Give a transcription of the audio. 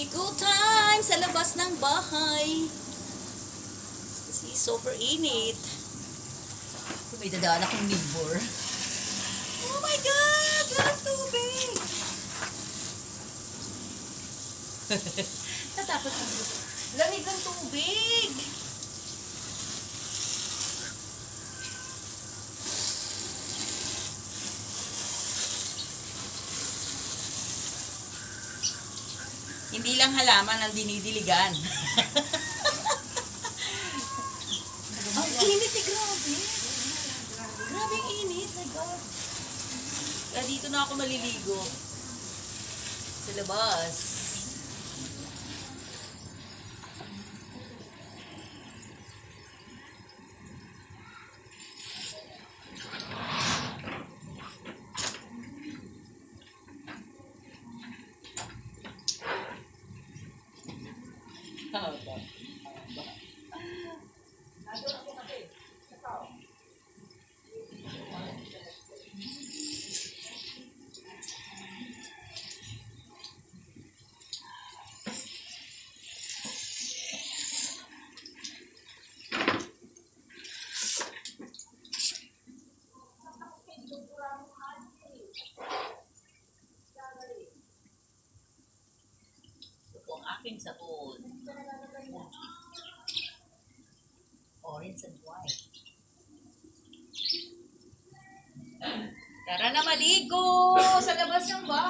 Ligo time sa labas ng bahay. Kasi super init. May dadaan akong neighbor. Oh my God! Walang tubig! Natakot ako. Lamig ng tubig! Hindi lang halaman ang dinidiligan. ang init eh, grabe. Grabe ang init, my God. Kaya dito na ako maliligo. Sa labas. ถ้好吧 aking sabon. Orange and white. Tara na maligo sa labas ng bahay.